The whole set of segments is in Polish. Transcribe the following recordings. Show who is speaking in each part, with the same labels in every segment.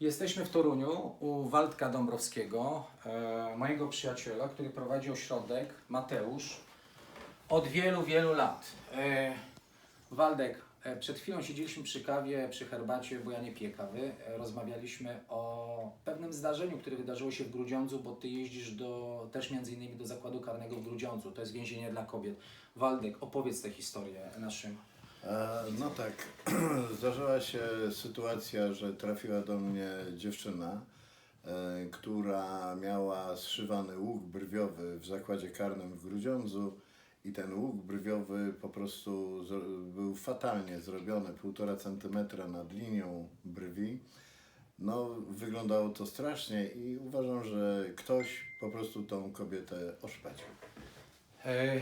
Speaker 1: Jesteśmy w Toruniu u Waldka Dąbrowskiego, e, mojego przyjaciela, który prowadzi ośrodek Mateusz od wielu, wielu lat. E, Waldek, e, przed chwilą siedzieliśmy przy kawie, przy herbacie, bo ja nie piję kawy. Rozmawialiśmy o pewnym zdarzeniu, które wydarzyło się w Grudziądzu, bo ty jeździsz do, też między innymi do zakładu karnego w Grudziądzu. To jest więzienie dla kobiet. Waldek, opowiedz tę historię naszym.
Speaker 2: E, No tak, zdarzyła się sytuacja, że trafiła do mnie dziewczyna, e, która miała zszywany łuk brwiowy w zakładzie karnym w Grudziądzu i ten łuk brwiowy po prostu był fatalnie zrobiony, półtora centymetra nad linią brwi. No, wyglądało to strasznie i uważam, że ktoś po prostu tą kobietę oszpecił.
Speaker 1: E,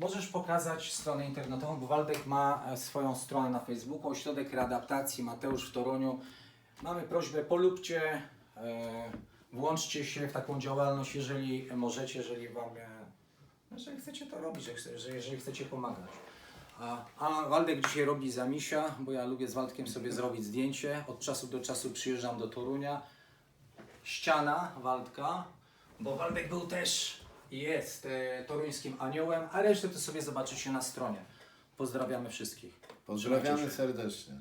Speaker 1: Możesz pokazać stronę internetową, bo Waldek ma e, swoją stronę na Facebooku, Ośrodek Readaptacji Mateusz w Toruniu. Mamy prośbę, polubcie, e, włączcie się w taką działalność, jeżeli możecie, jeżeli Wam, e, jeżeli chcecie to robić, jeżeli chcecie pomagać. A, Waldek dzisiaj robi zamisia, bo ja lubię z Waldkiem sobie zrobić zdjęcie. Od czasu do czasu przyjeżdżam do Torunia. Ściana Waldka, bo Waldek był też jest e, toruńskim aniołem, a resztę to sobie zobaczycie na stronie. Pozdrawiamy wszystkich.
Speaker 2: Pozdrawiamy serdecznie.